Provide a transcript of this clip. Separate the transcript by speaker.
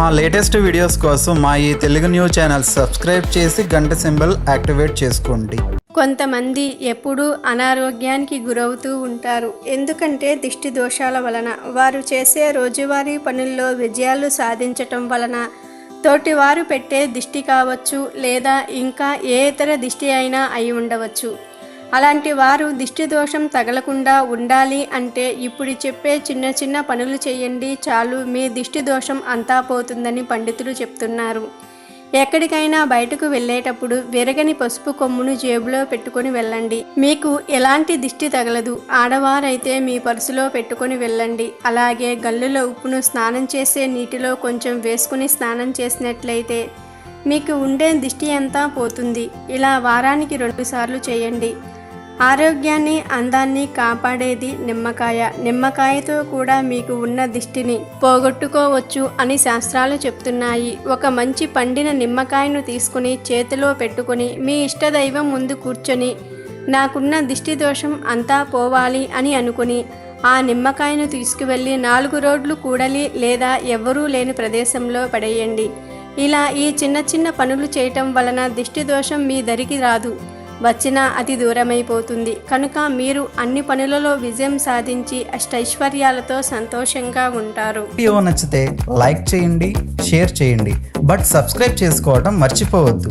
Speaker 1: మా latest videos కోసం మా ఈ తెలుగు న్యూస్ ఛానల్ సబ్స్క్రైబ్ చేసి గంట సింబల్ యాక్టివేట్ చేసుకోండి.
Speaker 2: కొంతమంది ఎప్పుడూ అనారోగ్యానికి గురవుతూ ఉంటారు. ఎందుకంటే దిష్టి దోషాల వలన వారు చేసే రోజువారీ పనుల్లో విజయాలు సాధించటం వలన తోటివారు పెట్టే దిష్టి కావచ్చు లేదా ఇంకా ఏ ఇతర దిష్టి అయినా అయి ఉండవచ్చు. అలాంటి వారు దిష్టి దోషం తగలకుండా ఉండాలి అంటే ఇప్పుడు చెప్పే చిన్న చిన్న పనులు చేయండి చాలు మీ దిష్టి దోషం అంతా పోతుందని పండితులు చెప్తున్నారు. ఎక్కడికైనా బయటకు వెళ్ళేటప్పుడు విరగని పసుపు కొమ్మును జేబులో పెట్టుకొని వెళ్ళండి. మీకు ఎలాంటి దిష్టి తగలదు. ఆడవారైతే మీ పర్సులో పెట్టుకొని వెళ్ళండి. అలాగే గల్లులో ఉప్పును స్నానం చేసే నీటిలో కొంచెం వేసుకుని స్నానం చేసినట్లయితే మీకు ఉండే దిష్టి అంతా పోతుంది. ఇలా వారానికి రెండుసార్లు చేయండి. ఆరోగ్యాన్ని అందాన్ని కాపాడేది నిమ్మకాయ. నిమ్మకాయతో కూడా మీకు ఉన్న దిష్టిని పోగొట్టుకోవచ్చు అని శాస్త్రాలు చెప్తున్నాయి. ఒక మంచి పండిన నిమ్మకాయను తీసుకుని చేతిలో పెట్టుకొని మీ ఇష్టదైవం ముందు కూర్చొని నాకున్న దిష్టి దోషం అంతా పోవాలి అని అనుకుని ఆ నిమ్మకాయను తీసుకువెళ్ళి నాలుగు రోడ్లు కూడలి లేదా ఎవ్వరూ లేని ప్రదేశంలో పడేయండి. ఇలా ఈ చిన్న చిన్న పనులు చేయటం వలన దిష్టి దోషం మీ దరికి రాదు. వచ్చినా అతి దూరమైపోతుంది. కనుక మీరు అన్ని పనులలో విజయం సాధించి అష్టైశ్వర్యాలతో సంతోషంగా ఉంటారు.
Speaker 1: వీడియో నచ్చితే లైక్ చేయండి షేర్ చేయండి. బట్ సబ్స్క్రైబ్ చేసుకోవడం మర్చిపోవద్దు.